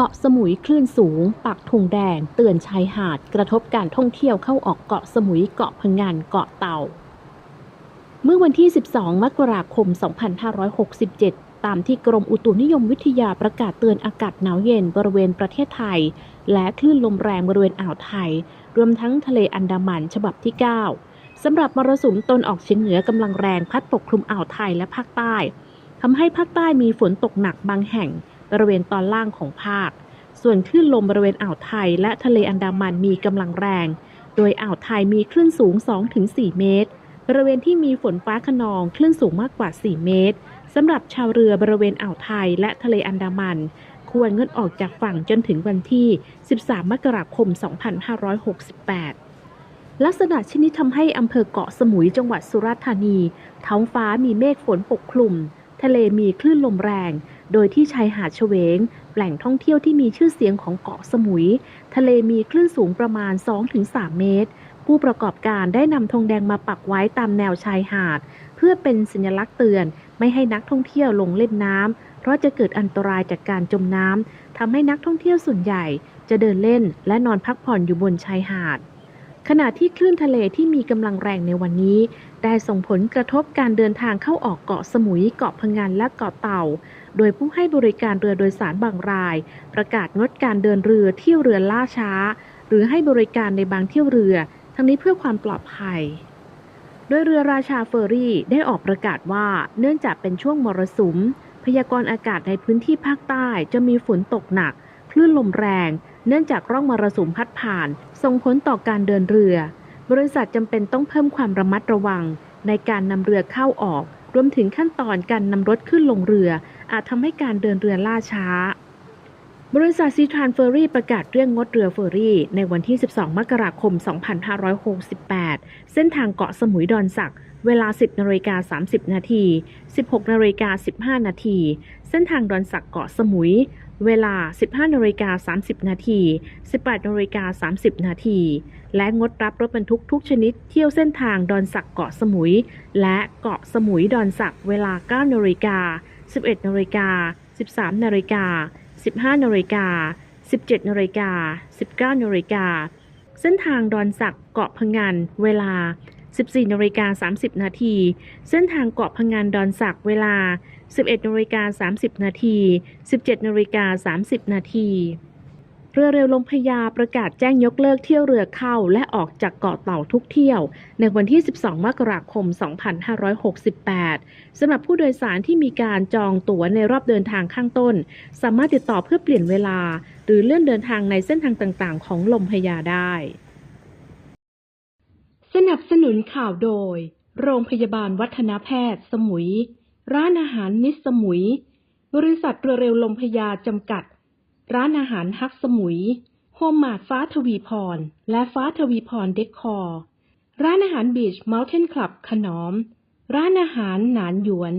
เกาะสมุยคลื่นสูง ปักธงแดง เตือนชายหาดกระทบการท่องเที่ยวเข้าออกเกาะสมุยเกาะพะงันเกาะเต่า เมื่อวันที่ 12 มกราคม 2567 ตามที่กรมอุตุนิยมวิทยาประกาศเตือนอากาศหนาวเย็นบริเวณประเทศไทย และคลื่นลมแรงบริเวณอ่าวไทย รวมทั้งทะเลอันดามันฉบับที่ 9 สำหรับมรสุมตนออกเฉียงเหนือกำลังแรงพัดปกคลุมอ่าวไทยและภาคใต้ทำให้ภาคใต้มีฝนตกหนักบางแห่ง บริเวณตอนล่างของภาค ส่วนคลื่นลมบริเวณอ่าวไทย และทะเลอันดามันมีกำลังแรง โดยอ่าวไทยมีคลื่นสูง 2-4 เมตร บริเวณที่มีฝนฟ้าขนองคลื่นสูงมากกว่า 4 เมตรสำหรับชาวเรือบริเวณอ่าวไทยและทะเลอันดามัน ควรงดออกจากฝั่งจนถึงวันที่ 13 มกราคม 2568ลักษณะชนิดทำให้อำเภอเกาะสมุยจังหวัดสุราษฎร์ธานี ท้องฟ้ามีเมฆฝนปกคลุม ทะเลมีคลื่นลมแรง โดยที่ชายหาดเฉวง แหล่งท่องเที่ยวที่มีชื่อเสียงของเกาะสมุย ทะเลมีคลื่นสูงประมาณ 2-3 เมตร ผู้ประกอบการได้นำธงแดงมาปักไว้ตามแนวชายหาด เพื่อเป็นสัญลักษณ์เตือน ไม่ให้นักท่องเที่ยวลงเล่นน้ำเพราะจะเกิดอันตรายจากการจมน้ำทำให้นักท่องเที่ยวส่วนใหญ่ จะเดินเล่นและนอนพักผ่อนอยู่บนชายหาดขณะที่คลื่นทะเลที่มีกำลังแรงในวันนี้ ได้ส่งผลกระทบการเดินทางเข้าออกเกาะสมุย เกาะพะงันและเกาะเต่า โดยผู้ให้บริการเรือโดยสารบางราย ประกาศงดการเดินเรือเที่ยวเรือล่าช้า หรือให้บริการในบางเที่ยวเรือ ทั้งนี้เพื่อความปลอดภัยโดยเรือราชาเฟอร์รี่ได้ออกประกาศว่าเนื่องจากเป็นช่วงมรสุม พยากรณ์อากาศในพื้นที่ภาคใต้จะมีฝนตกหนัก คลื่นลมแรง เนื่องจากร่องมรสุมพัดผ่าน ส่งผลต่อการเดินเรือ บริษัทจำเป็นต้องเพิ่มความระมัดระวัง ในการนำเรือเข้าออก รวมถึงขั้นตอนการนำรถขึ้นลงเรือ อาจทำให้การเดินเรือล่าช้า บริษัทซีทรานเฟอรี่ประกาศเรื่องงดเรือเฟอรี่ ในวันที่ 12 มกราคม 2568 เส้นทางเกาะสมุยดอนสักเวลา 10นาฬิกา30 นาที 16นาฬิกา15 นาที เส้นทางดอนสักเกาะสมุย เวลา 15นาฬิกา30 นาที 18นาฬิกา30 นาที และงดรับรถบรรทุกทุกชนิดเที่ยวเส้นทางดอนสักเกาะสมุย และเกาะสมุยดอนสักเวลา 9นาฬิกา 11นาฬิกา 13นาฬิกา 15นาฬิกา 17นาฬิกา 19นาฬิกา เส้นทางดอนสักเกาะพะงัน เวลา 14นาฬิกา30 นาที เส้นทางเกาะพะงันดอนสักเวลา 11นาฬิกา30 นาที 17นาฬิกา30 นาทีเรือเร็วลมพญาประกาศแจ้งยกเลิกเที่ยวเรือเข้าและออกจากเกาะเต่าทุกเที่ยว ในวันที่ 12 มกราคม 2568 สำหรับผู้โดยสารที่มีการจองตั๋วในรอบเดินทางข้างต้น สามารถติดต่อเพื่อเปลี่ยนเวลา หรือเลื่อนเดินทางในเส้นทางต่างๆ ของลมพญาได้ นับสนุนข่าวโดย โรงพยาบาลวัฒนแพทย์ สมุย ร้านอาหารมิสสมุย บริษัทเรือเร็วลมพยาจำกัด ร้านอาหารฮักสมุย โฮมมาดฟ้าทวีพร และฟ้าทวีพรเดคคอร์ ร้านอาหารบีชเมลเทนคลับขนอม ร้านอาหารหนานหยวน